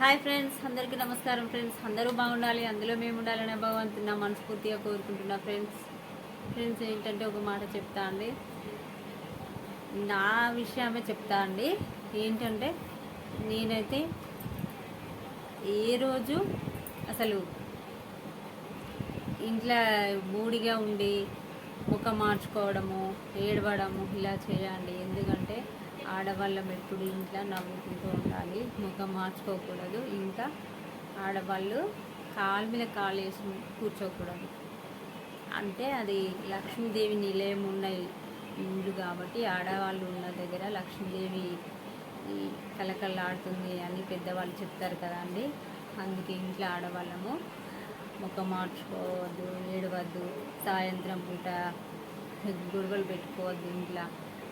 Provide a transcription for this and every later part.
Hi friends అందరికీ నమస్కారం friends. అందరూ బాగుండాలి అందులో మేము ఉండాలనే భగవంతుని నా మనస్ఫూర్తిగా కోరుకుంటున్నా ఫ్రెండ్స్. ఫ్రెండ్స్ ఏంటంటే ఒక మాట చెప్తా అండి. నా విషయమే చెప్తా అండి. ఏంటంటే నేనైతే ఏ రోజు అసలు ఇంట్లో మూడిగా ఉండి ముఖం మార్చుకోవడము ఏడవడము ఇలా చేయండి ఎందుకంటే ఆడవాళ్ళం ఎప్పుడు ఇంట్లో నవ్వుకుంటూ ఉండాలి. ముఖం మార్చుకోకూడదు. ఇంకా ఆడవాళ్ళు కాలు మీద కాలు వేసి కూర్చోకూడదు. అంటే అది లక్ష్మీదేవి నిలయం ఉన్న ఇల్లు కాబట్టి ఆడవాళ్ళు ఉన్న దగ్గర లక్ష్మీదేవి ఈ కలకల్లాడుతుంది అని పెద్దవాళ్ళు చెప్తారు కదా అండి. అందుకే ఇంట్లో ఆడవాళ్ళము ముఖం మార్చుకోవద్దు ఏడవద్దు సాయంత్రం పూట గొడవలు పెట్టుకోవద్దు ఇంట్లో.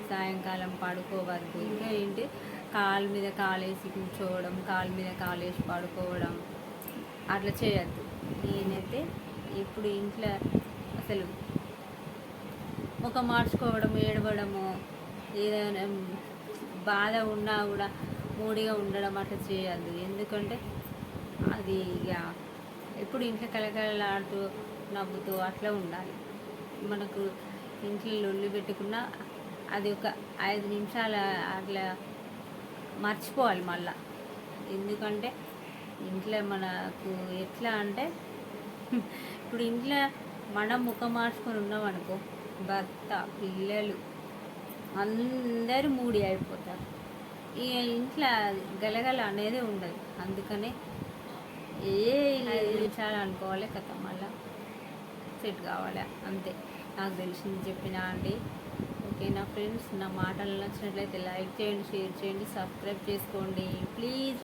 సాయంకాలం పడుకోవద్దు. ఇంకా ఏంటి? కాలు మీద కాలేసి కూర్చోవడం కాలు మీద కాలేసి పడుకోవడం అట్లా చేయొద్దు. నేనైతే ఇప్పుడు ఇంట్లో అసలు ముఖం మార్చుకోవడం ఏడవడము ఏదైనా బాధ ఉన్నా కూడా మూడిగా ఉండడం అట్లా చేయొద్దు. ఎందుకంటే అది ఇక ఎప్పుడు ఇంట్లో కలకలలాడుతూ నవ్వుతూ అట్లా ఉండాలి. మనకు ఇంట్లో లొల్లి పెట్టుకున్నా అది ఒక ఐదు నిమిషాలు అట్లా మర్చిపోవాలి మళ్ళా. ఎందుకంటే ఇంట్లో మనకు ఎట్లా అంటే ఇప్పుడు ఇంట్లో మనం ముఖం మార్చుకొని ఉన్నామనుకో భర్త పిల్లలు అందరూ మూడి అయిపోతారు. ఇక ఇంట్లో గలగల అనేది ఉండదు. అందుకనే ఏ ఐదు నిమిషాలు అనుకోవాలి కథ మళ్ళా సెట్ కావాలి. అంతే. నాకు తెలిసింది చెప్పినా అండి. ఓకేనా ఫ్రెండ్స్ నా మాటలు నచ్చినట్లయితే లైక్ చేయండి షేర్ చేయండి సబ్స్క్రైబ్ చేసుకోండి. ప్లీజ్.